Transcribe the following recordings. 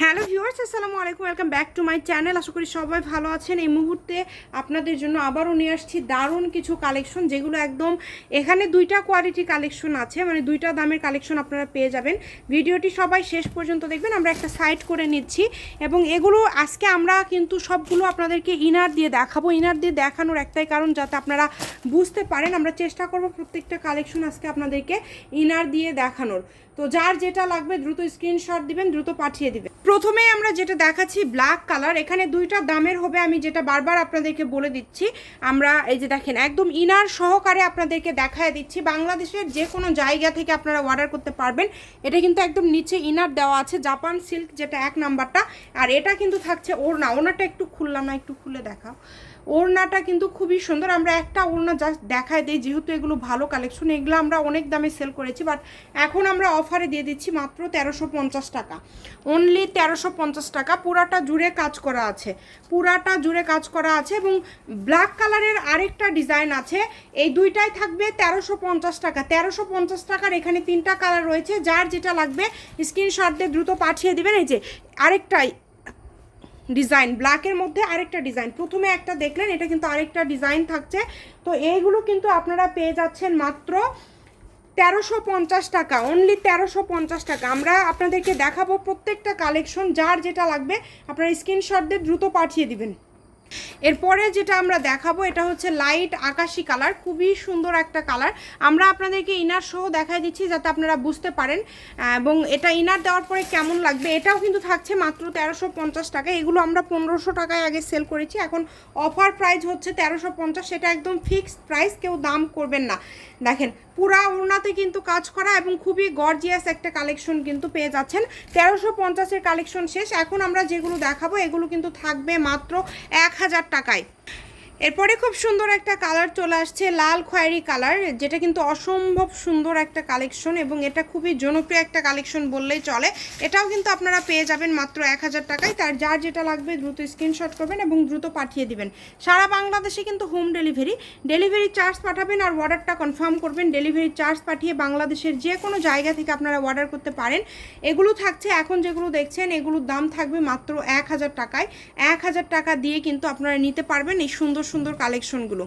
Hello viewers, আসসালামু আলাইকুম, welcome back to my channel. আশা করি সবাই ভালো আছেন। এই মুহূর্তে আপনাদের জন্য আবারও নিয়ে আসছি দারুণ কিছু কালেকশন, যেগুলো একদম এখানে দুইটা কোয়ালিটি কালেকশন আছে মানে দুইটা দামের কালেকশন আপনারা পেয়ে যাবেন। ভিডিওটি সবাই শেষ পর্যন্ত দেখবেন, আমরা একটা সাইড করে নিচ্ছি। এবং এগুলো আজকে আমরা কিন্তু সবগুলো আপনাদেরকে ইনার দিয়ে দেখাবো। ইনার দিয়ে দেখানোর একটাই কারণ, যাতে আপনারা বুঝতে পারেন, আমরা চেষ্টা করব প্রত্যেকটা কালেকশন আজকে আপনাদেরকে ইনার দিয়ে দেখানোর। তো যার যেটা লাগবে দ্রুত স্ক্রিনশট দিবেন, দ্রুত পাঠিয়ে দিবেন। প্রথমে আমরা যেটা দেখাচ্ছি ব্ল্যাক কালার এখানে দুইটা দামের হবে, আমি যেটা বারবার আপনাদেরকে বলে দিচ্ছি। আমরা এই যে দেখেন, একদম ইনার সহকারে আপনাদেরকে দেখায় দিচ্ছি। বাংলাদেশের যে কোনো জায়গা থেকে আপনারা অর্ডার করতে পারবেন। এটা কিন্তু একদম নিচে ইনার দেওয়া আছে, জাপান সিল্ক যেটা এক নাম্বারটা আর এটা কিন্তু থাকছে ওড়না, ওড়নাটা একটু খুললাম না, একটু খুলে দেখাও। ওড়নাটা কিন্তু খুবই সুন্দর। আমরা একটা ওড়না জাস্ট দেখায় দিই, যেহেতু এগুলো ভালো কালেকশন এগুলো আমরা অনেক দামে সেল করেছি বাট এখন আমরা অফারে দিয়ে দিচ্ছি মাত্র তেরোশো পঞ্চাশ টাকা। অনলি তেরোশো পঞ্চাশ টাকা, পুরাটা জুড়ে কাজ করা আছে। পুরাটা জুড়ে কাজ করা আছে এবং ব্ল্যাক কালারের আরেকটা ডিজাইন আছে। এই দুইটাই থাকবে তেরোশো পঞ্চাশ টাকা। তেরোশো পঞ্চাশ টাকার এখানে তিনটা কালার রয়েছে, যার যেটা লাগবে স্ক্রিনশট দিয়ে দ্রুত পাঠিয়ে দেবেন। এই যে আরেকটাই ডিজাইন ব্ল্যাকের মধ্যে আরেকটা ডিজাইন। প্রথমে একটা দেখলেন, এটা কিন্তু আরেকটা ডিজাইন থাকছে। তো এইগুলো কিন্তু আপনারা পেয়ে যাচ্ছেন মাত্র তেরোশো পঞ্চাশ টাকা অনলি তেরোশো পঞ্চাশ টাকা। আমরা আপনাদেরকে দেখাবো প্রত্যেকটা কালেকশন যার যেটা লাগবে, আপনারা স্ক্রিনশট দিয়ে দ্রুত পাঠিয়ে দিবেন। এরপরে যেটা আমরা দেখাবো, এটা হচ্ছে লাইট আকাশি কালার খুবই সুন্দর একটা কালার আমরা আপনাদেরকে ইনার সহ দেখাই দিচ্ছি যাতে আপনারা বুঝতে পারেন, এবং এটা ইনার দেওয়ার পরে কেমন লাগবে। এটাও কিন্তু থাকছে মাত্র তেরোশো পঞ্চাশ টাকা, এগুলো আমরা পনেরোশো টাকায় আগে সেল করেছি। এখন অফার প্রাইস হচ্ছে তেরোশো পঞ্চাশ, সেটা একদম ফিক্সড প্রাইস কেউ দাম করবেন না। দেখেন পুরা ওড়নাতে কিন্তু কাজ করা এবং খুবই গর্জিয়াস একটা কালেকশন কিন্তু পেয়ে যাচ্ছেন। তেরোশো পঞ্চাশের কালেকশন শেষ। এখন আমরা যেগুলো দেখাবো, এগুলো কিন্তু থাকবে মাত্র এক হাজার টাকায়। এরপরে খুব সুন্দর একটা কালার চলে আসছে, লাল খয়েরি কালার, যেটা কিন্তু অসম্ভব সুন্দর একটা কালেকশন এবং এটা খুবই জনপ্রিয় একটা কালেকশন বললেই চলে। এটাও কিন্তু আপনারা পেয়ে যাবেন মাত্র এক হাজার টাকায়। তার যার যেটা লাগবে দ্রুত স্ক্রিনশট করবেন এবং দ্রুত পাঠিয়ে দিবেন। সারা বাংলাদেশে কিন্তু হোম ডেলিভারি ডেলিভারি চার্জ পাঠাবেন আর অর্ডারটা কনফার্ম করবেন। ডেলিভারি চার্জ পাঠিয়ে বাংলাদেশের যে কোনো জায়গা থেকে আপনারা অর্ডার করতে পারেন। এগুলো থাকছে, এখন যেগুলো দেখছেন, এগুলোর দাম থাকবে মাত্র এক হাজার টাকায়। এক হাজার টাকা দিয়ে কিন্তু আপনারা নিতে পারবেন এই সুন্দর সুন্দর কালেকশনগুলো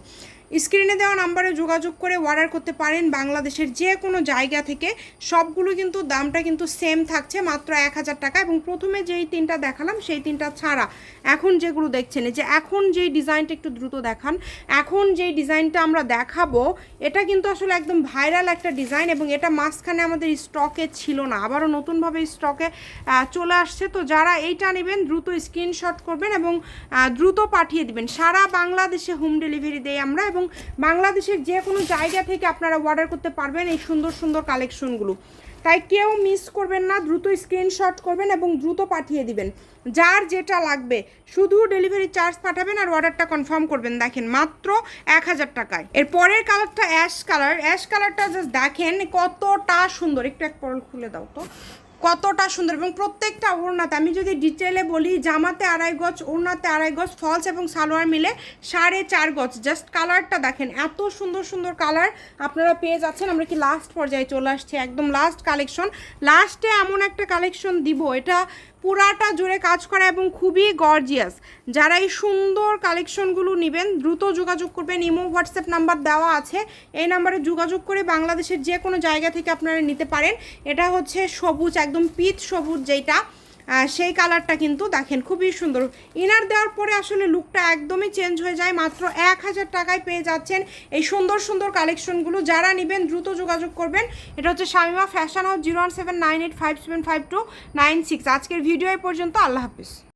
স্ক্রিনে দেওয়া নাম্বারে যোগাযোগ করে অর্ডার করতে পারেন। বাংলাদেশের যে কোনো জায়গা থেকে সবগুলো কিন্তু দামটা কিন্তু সেম থাকছে, মাত্র এক হাজার টাকা এবং প্রথমে যেই তিনটা দেখালাম, সেই তিনটা ছাড়া। এখন যেগুলো দেখছেন যে এখন যেই ডিজাইনটা একটু দ্রুত দেখান, এখন যেই ডিজাইনটা আমরা দেখাবো, এটা কিন্তু আসলে একদম ভাইরাল একটা ডিজাইন এবং এটা মাঝখানে আমাদের স্টকে ছিল না। আবারও নতুনভাবে স্টকে চলে আসছে। তো যারা এইটা নেবেন, দ্রুত স্ক্রিনশট করবেন এবং দ্রুত পাঠিয়ে দিবেন। সারা বাংলাদেশে হোম ডেলিভারি দেই আমরা এবং বাংলাদেশের যে কোনো জায়গা থেকে আপনারা অর্ডার করতে পারবেন এই সুন্দর সুন্দর কালেকশনগুলো তাই কেউ মিস করবেন না, দ্রুত স্ক্রিনশট করবেন এবং দ্রুত পাঠিয়ে দিবেন। যার যেটা লাগবে, শুধু ডেলিভারি চার্জ পাঠাবেন আর অর্ডারটা কনফার্ম করবেন। দেখেন, মাত্র এক হাজার টাকায়। এর পরের কালারটা অ্যাশ কালার অ্যাশ কালারটা জাস্ট দেখেন কতটা সুন্দর। একটু এক পরল খুলে দাও তো। কতটা সুন্দর এবং প্রত্যেকটা ওড়নাতে, আমি যদি ডিটেলে বলি, জামাতে আড়াই গজ, ওড়নাতে আড়াই গজ, ফলস এবং সালোয়ার মিলে সাড়ে চার গজ। জাস্ট কালারটা দেখেন, এত সুন্দর সুন্দর কালার আপনারা পেয়ে যাচ্ছেন। আমরা কি লাস্ট পর্যায়ে চলে আসছি? একদম লাস্ট কালেকশন লাস্টে এমন একটা কালেকশন দিব, এটা পুরাটা জুড়ে কাজ করা এবং খুবই গর্জিয়াস যারা এই সুন্দর কালেকশনগুলো নেবেন, দ্রুত যোগাযোগ করবেন। ইমো, হোয়াটসঅ্যাপ নাম্বার দেওয়া আছে। এই নাম্বারে যোগাযোগ করে বাংলাদেশের যে কোনো জায়গা থেকে আপনারা নিতে পারেন। এটা হচ্ছে সবুজ, একদম পিচ সবুজ যেটা সেই কালারটা কিন্তু দেখেন, খুবই সুন্দর। ইনার দেওয়ার পরে আসলে লুকটা একদমই চেঞ্জ হয়ে যায়। মাত্র এক হাজার টাকায় পেয়ে যাচ্ছেন এই সুন্দর সুন্দর কালেকশনগুলো যারা নেবেন, দ্রুত যোগাযোগ করবেন। এটা হচ্ছে Shamima fashion house zero one seven nine eight five seven five two nine six আজকের ভিডিও পর্যন্ত। আল্লাহ হাফিজ।